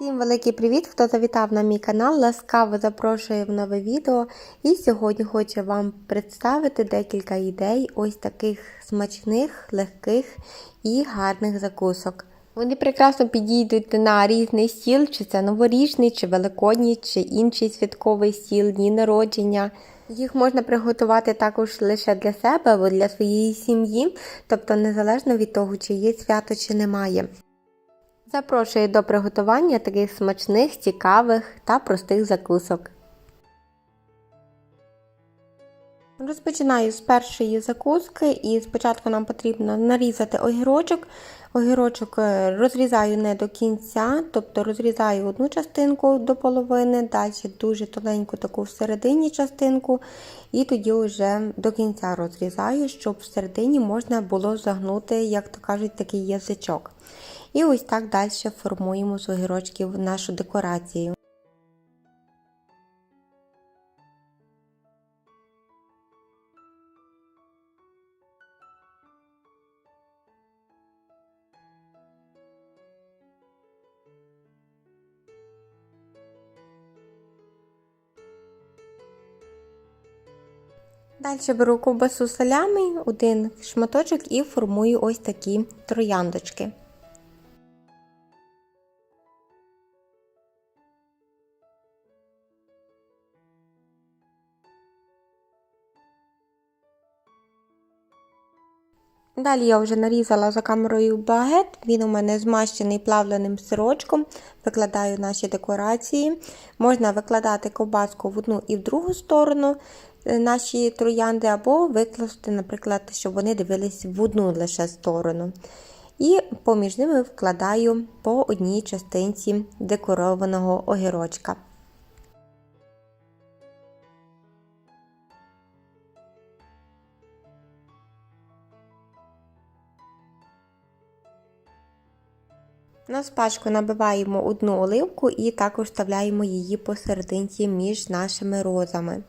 Всім великий привіт! Хто завітав на мій канал, ласкаво запрошую в нове відео. І сьогодні хочу вам представити декілька ідей ось таких смачних, легких і гарних закусок. Вони прекрасно підійдуть на різний стіл, чи це новорічний, чи великодній, чи інший святковий стіл, дні народження. Їх можна приготувати також лише для себе або для своєї сім'ї, тобто незалежно від того, чи є свято, чи немає. Запрошую до приготування таких смачних, цікавих та простих закусок. Розпочинаю з першої закуски, і спочатку нам потрібно нарізати огірочок. Огірочок е, розрізаю не до кінця, тобто розрізаю одну частинку до половини, далі дуже тоненьку таку всередині частинку, і тоді вже до кінця розрізаю, щоб всередині можна було загнути, як то кажуть, такий язичок. І ось так далі формуємо з огірочків нашу декорацію. Далі беру ковбасу салями, один шматочок і формую ось такі трояндочки. Далі я вже нарізала за камерою багет, він у мене змащений плавленим сирочком. Викладаю наші декорації. Можна викладати ковбаску в одну і в другу сторону е, наші троянди, або викласти, наприклад, щоб вони дивились в одну лише сторону. І поміж ними вкладаю по одній частинці декорованого огірочка. На спачку набиваємо одну оливку і також вставляємо її посерединці між нашими розами.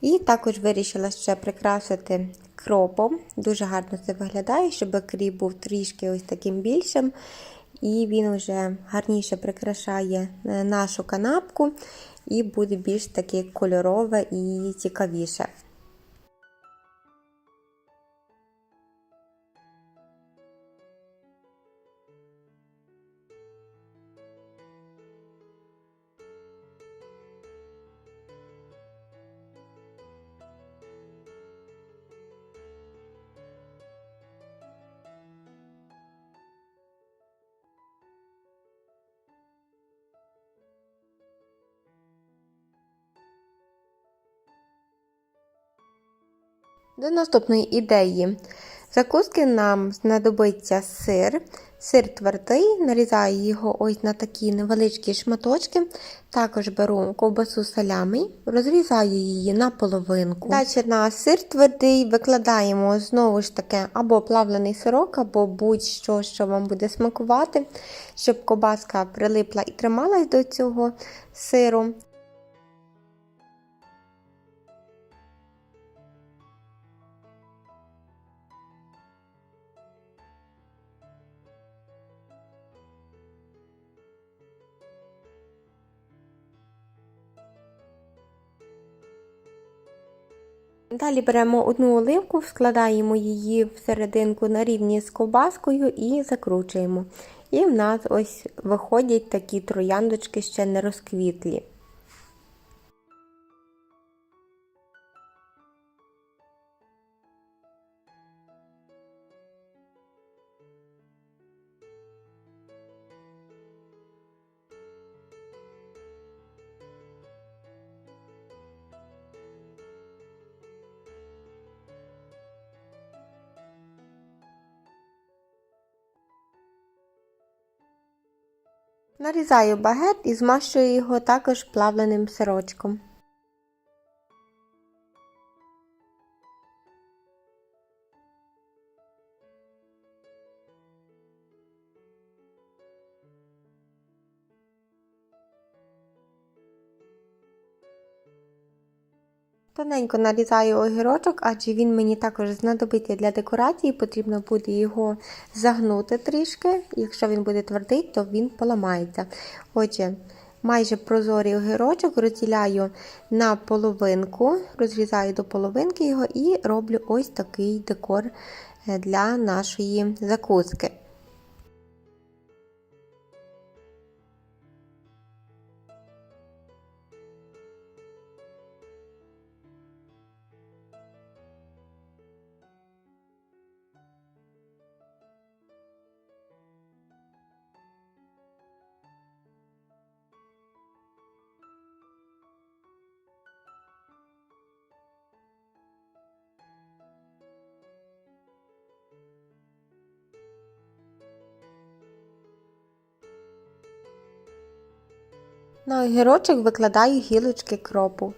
І також вирішила ще прикрасити кропом. Дуже гарно це виглядає, щоб кріп був трішки ось таким більшим. І він вже гарніше прикрашає е, нашу канапку і буде більш таке кольорове і цікавіше. До наступної ідеї закуски нам знадобиться сир. Сир твердий, нарізаю його ось на такі невеличкі шматочки. Також беру ковбасу салями, розрізаю її на половинку. Далі на сир твердий викладаємо знову ж таки або плавлений сирок, або будь-що, що вам буде смакувати, щоб ковбаска прилипла і трималась до цього сиру. Далі беремо одну оливку, складаємо її всерединку на рівні з ковбаскою і закручуємо. І в нас ось виходять такі трояндочки ще не розквітлі. Нарізаю багет і змащую його також плавленим сирочком. Тоненько нарізаю огірочок, адже він мені також знадобиться для декорації. Потрібно буде його загнути трішки. Якщо він буде твердий, то він поламається. Отже, майже прозорий огірочок розділяю на половинку, розрізаю до половинки його і роблю ось такий декор е, для нашої закуски. На огірочок викладаю гілочки кропу.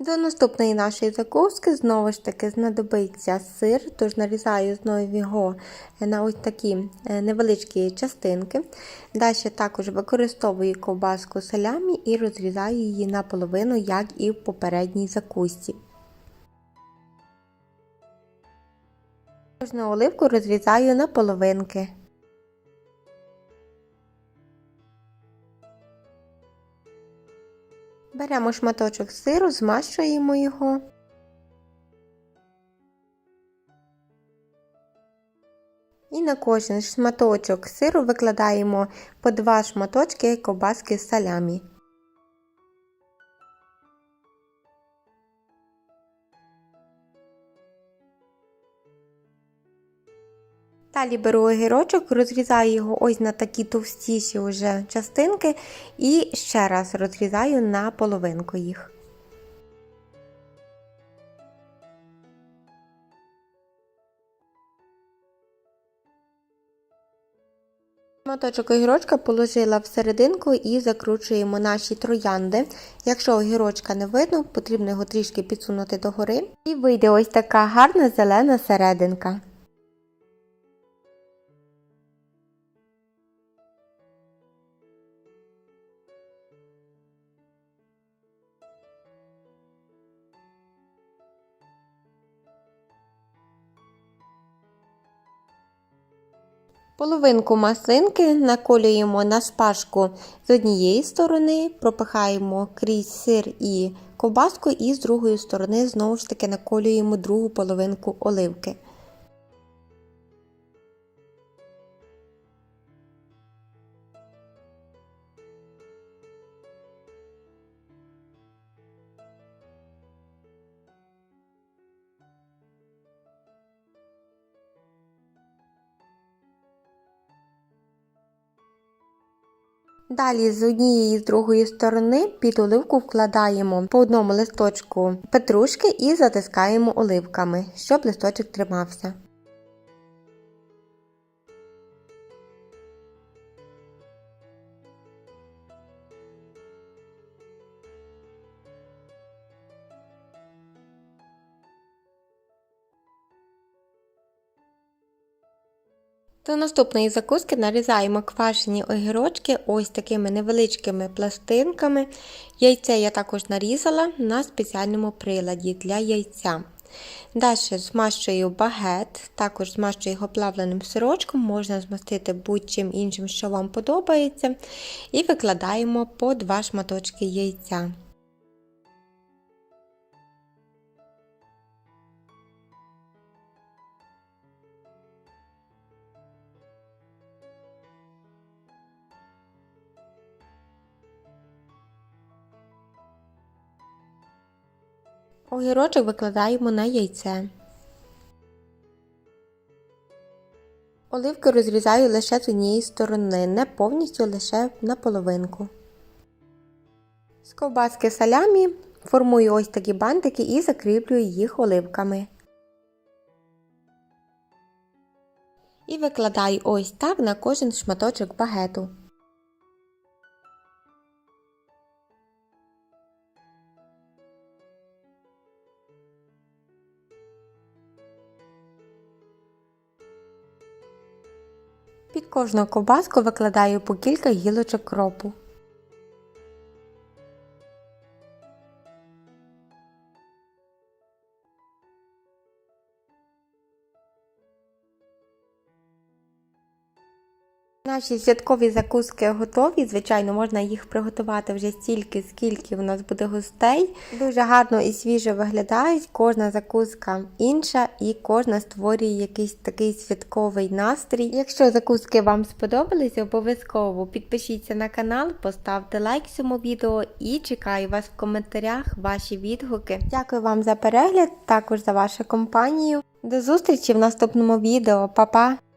До наступної нашої закуски знову ж таки знадобиться сир, тож нарізаю знову його на ось такі е, невеличкі частинки. Далі також використовую ковбаску салямі і розрізаю її наполовину, як і в попередній закусці. Кожну оливку розрізаю на половинки. Беремо шматочок сиру, змащуємо його. І на кожен шматочок сиру викладаємо по два шматочки ковбаски з салямі. Далі беру огірочок, розрізаю його ось на такі товстіші вже частинки і ще раз розрізаю на половинку їх. Моточок огірочка положила всерединку і закручуємо наші троянди. Якщо огірочка не видно, потрібно його трішки підсунути догори. І вийде ось така гарна зелена серединка. Половинку маслинки наколюємо на шпажку з однієї сторони, пропихаємо крізь сир і ковбаску, і з другої сторони знову ж таки наколюємо другу половинку оливки. Далі з однієї і з другої сторони під оливку вкладаємо по одному листочку петрушки і затискаємо оливками, щоб листочок тримався. До наступної закуски нарізаємо квашені огірочки ось такими невеличкими пластинками. Яйце я також нарізала на спеціальному приладі для яйця. Далі змащую багет, також змащую його плавленим сирочком, можна змастити будь-чим іншим, що вам подобається. І викладаємо по два шматочки яйця. Огірочок викладаємо на яйце. Оливки розрізаю лише з однієї сторони, не повністю лише на половинку. З ковбаски салямі Формую ось такі бантики і закріплюю їх оливками. І викладаю ось так на кожен шматочок багету. Кожну ковбаску викладаю по кілька гілочок кропу. Наші святкові закуски готові. Звичайно, можна їх приготувати вже стільки, скільки в нас буде гостей. Дуже гарно і свіжо виглядають. Кожна закуска інша і кожна створює якийсь такий святковий настрій. Якщо закуски вам сподобались, обов'язково підпишіться на канал, поставте лайк цьому відео і чекаю вас в коментарях ваші відгуки. Дякую вам за перегляд, також за вашу компанію. До зустрічі в наступному відео. Па-па!